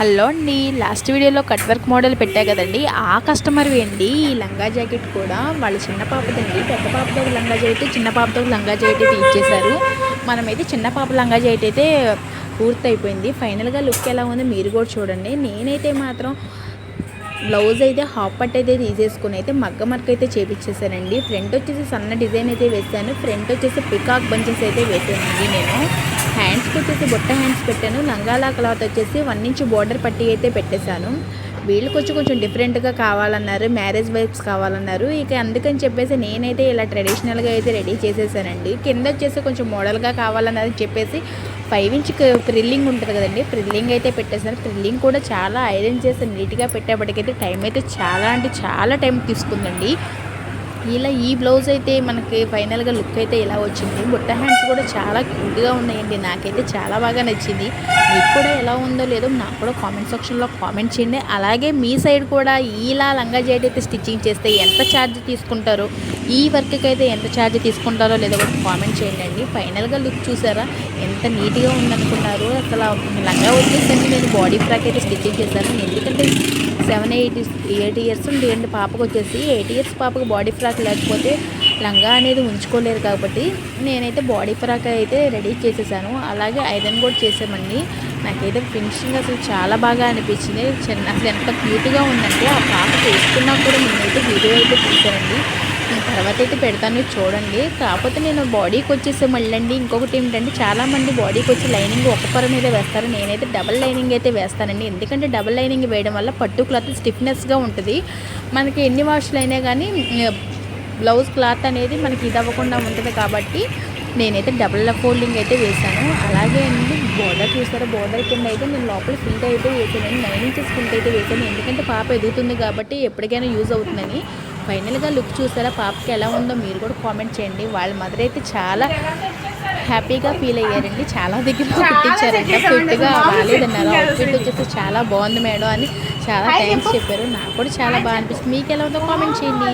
Hello అండి last వీడియోలో cut work model పెట్టా కదండి ఆ కస్టమర్ అండి ఈ లంగా జాకెట్ కూడా వాళ్ళ చిన్న పాపదండి పెద్ద పాపతో లంగా జాకెట్ చిన్న పాపతో లంగా జాకెట్ అయితే ఇచ్చేశారు. మనమైతే చిన్న పాప లంగా జాకెట్ అయితే పూర్తయిపోయింది. ఫైనల్గా లుక్ ఎలా ఉందో మీరు కూడా చూడండి. నేనైతే మాత్రం బ్లౌజ్ అయితే హాఫ్ పట్ అయితే తీసేసుకుని అయితే మగ్గ మర్క్ అయితే చేపించేసానండి ఫ్రంట్ వచ్చేసి సన్న డిజైన్ అయితే వేసాను ఫ్రంట్ వచ్చేసి పికాక్ బంచెస్ అయితే వేసానండి నేను. హ్యాండ్స్కి వచ్చేసి బుట్ట హ్యాండ్స్ పెట్టాను. లంగాలా క్లాత్ వచ్చేసి వన్ ఇంచ్ బోర్డర్ పట్టి అయితే పెట్టేశాను. వీళ్ళకి వచ్చి కొంచెం డిఫరెంట్గా కావాలన్నారు మ్యారేజ్ వైబ్స్ కావాలన్నారు. ఇక అందుకని చెప్పేసి నేనైతే ఇలా ట్రెడిషనల్గా అయితే రెడీ చేసేసానండి. కింద వచ్చేసి కొంచెం మోడల్గా కావాలన్నది చెప్పేసి ఫైవ్ ఇంచ్ ప్రిల్లింగ్ ఉంటుంది కదండి. ప్రిల్లింగ్ అయితే పెట్టేశాను. ప్రిల్లింగ్ కూడా చాలా ఐరన్ చేసి నీట్గా పెట్టేప్పటికైతే టైం అయితే చాలా అంటే చాలా టైం తీసుకుందండి. ఇలా ఈ బ్లౌజ్ అయితే మనకి ఫైనల్గా లుక్ అయితే ఇలా వచ్చింది. బుట్ట హ్యాండ్స్ కూడా చాలా క్యూట్గా ఉన్నాయండి. నాకైతే చాలా బాగా నచ్చింది. మీకు కూడా ఎలా ఉందో లేదో నాకు కూడా కామెంట్ సెక్షన్లో కామెంట్ చేయండి. అలాగే మీ సైడ్ కూడా ఇలా లంగా జాకెట్ అయితే స్టిచ్చింగ్ చేస్తే ఎంత ఛార్జ్ తీసుకుంటారో? ఈ వర్క్కి అయితే ఎంత ఛార్జ్ తీసుకుంటారో లేదో కూడా కామెంట్ చేయండి అండి. ఫైనల్గా లుక్ చూసారా? ఎంత నీట్గా ఉందనుకున్నారు. అసలు లంగా వచ్చేసరికి నేను బాడీ ఫ్రాక్ అయితే స్టిచ్చింగ్ చేశాను. ఎందుకంటే సెవెన్ ఎయిట్ ఎయిట్ ఇయర్స్ ఉండి పాపకు వచ్చేసి. ఎయిట్ ఇయర్స్ పాపకు బాడీ ఫ్రాక్ లేకపోతే లంగా అనేది ఉంచుకోలేరు కాబట్టి నేనైతే బాడీ ఫ్రాక్ అయితే రెడీ చేసేసాను. అలాగే ఐరన్ కూడా చేసామండి నాకైతే ఫినిషింగ్ అసలు చాలా బాగా అనిపించింది. చిన్న అసలు ఎంత క్యూట్గా ఉందంటే ఆ ఫ్రాక్ వేసుకున్నా కూడా నేనైతే వీడియో అయితే తీశానండి. నేను తర్వాత అయితే పెడతాను చూడండి. కాకపోతే నేను బాడీకి వచ్చేసి మళ్ళీ ఇంకొకటి ఏంటంటే చాలామంది బాడీకి వచ్చి లైనింగ్ ఒక పొర మీద వేస్తారు. నేనైతే డబల్ లైనింగ్ అయితే వేస్తానండి. ఎందుకంటే డబల్ లైనింగ్ వేయడం వల్ల పట్టు క్లాత్ స్టిఫ్నెస్గా ఉంటుంది. మనకి ఎన్ని వాష్లు అయినా కానీ బ్లౌజ్ క్లాత్ అనేది మనకి ఇది అవ్వకుండా ఉంటుంది కాబట్టి నేనైతే డబుల్ ఫోల్డింగ్ అయితే వేశాను. అలాగే అండి బోర్డర్ చూసారా? బోర్డర్ కింద అయితే నేను లోపల ఫిల్ట్ అయితే వేసాను. నైన్ ఇంచెస్ ఫిల్ట్ అయితే వేసాను. ఎందుకంటే పాప ఎదుగుతుంది కాబట్టి ఎప్పటికైనా యూజ్ అవుతుందని. ఫైనల్గా లుక్ చూసారా? పాపకి ఎలా ఉందో మీరు కూడా కామెంట్ చేయండి. వాళ్ళ మదర్ అయితే చాలా హ్యాపీగా ఫీల్ అయ్యారండి. చాలా దగ్గర కుట్టించారంట. ఫిట్గా రాలేదన్నారు అవుట్ఫిట్ వచ్చేసి చాలా బాగుంది మేడం అని చాలా థ్యాంక్స్ చెప్పారు. నాకు కూడా చాలా బాగా అనిపిస్తుంది. మీకు ఎలా ఉందో కామెంట్ చేయండి.